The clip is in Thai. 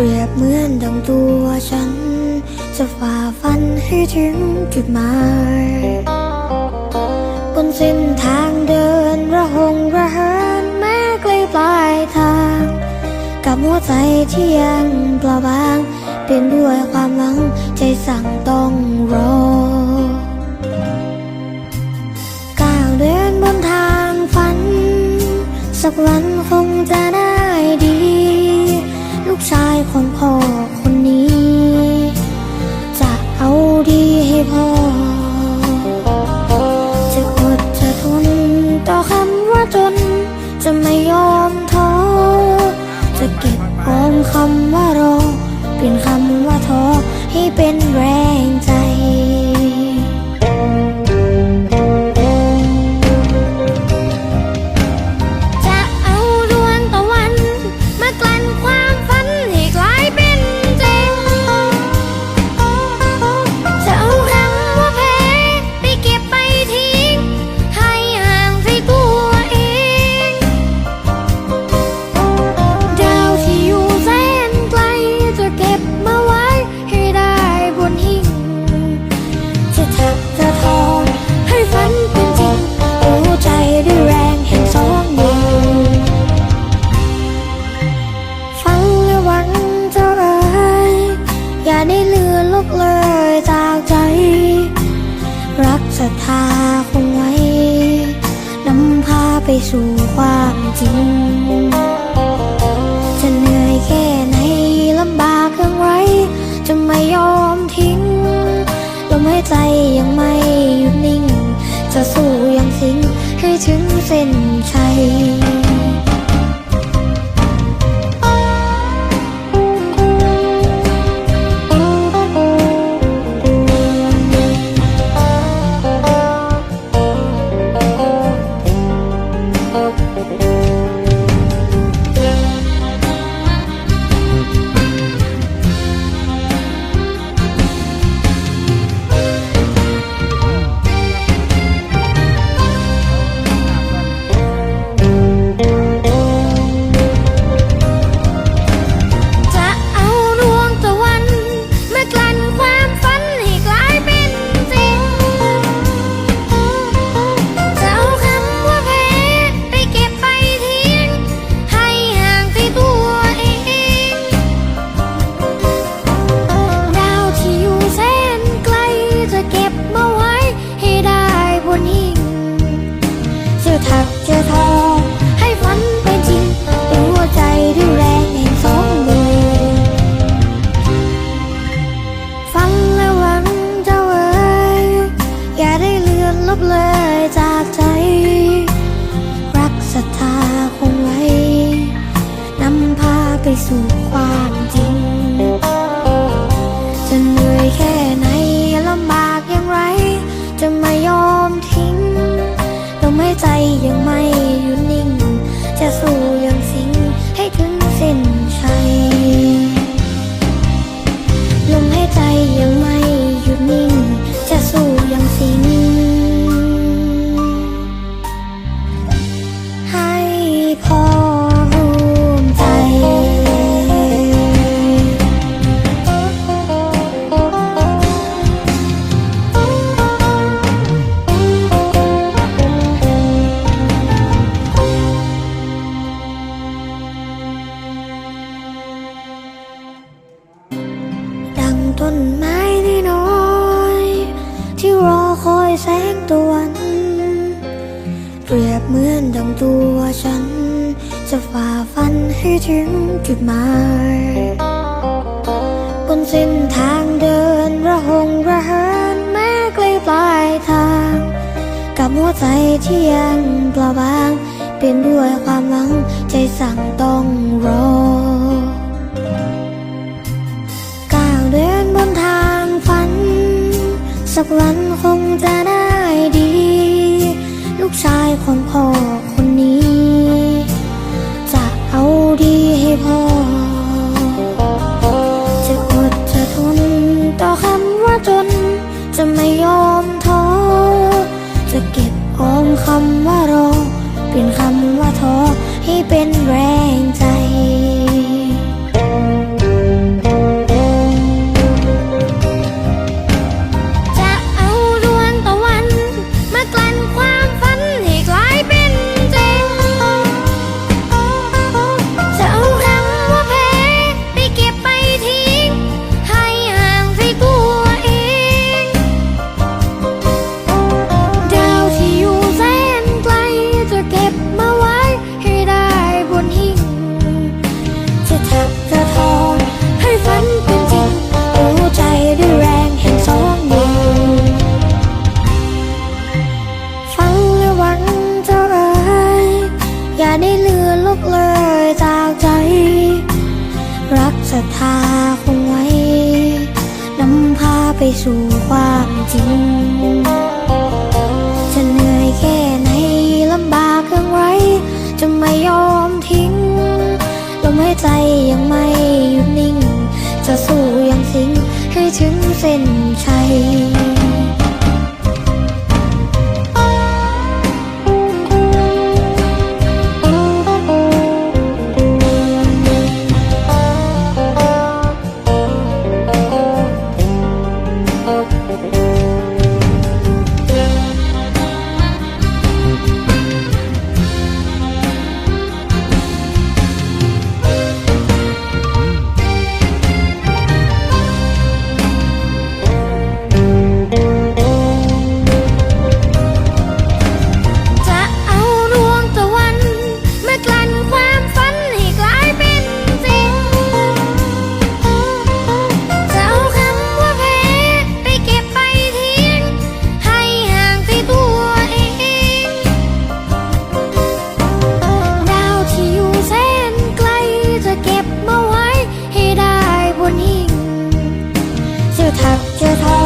เปรียบเหมือนดังตัวฉัน จะฝ่าฟันให้ถึงจุดหมาย บนเส้นทางเดินระหงระเหินแม้ไกลปลายทาง กับหัวใจที่ยังเปล่าบางเป็นด้วยความหวัง เป็นแรง ศรัทธาคงไว้ นำพาไปสู่ความจริง จะเหนื่อยแค่ไหนลำบากอย่างไร จะไม่ยอมทิ้งลมหายใจยังไม่หยุดนิ่ง จะสู้ยังสิงให้ถึงเส้นชัย ไปสู่ความจริง อคอยแสงตะวัน เปรียบเหมือนดังตัวฉัน จะฝ่าฟันให้ถึงจุดหมาย บนเส้นทางเดินระหงระเหินแม้ไกลปลายทาง กับหัวใจที่ยังเปล่าบาง เปลี่ยนด้วยความหวังใจสั่งต้องรอ สักวันคงจะได้ดี ลูกชายของพ่อ 닥쳐서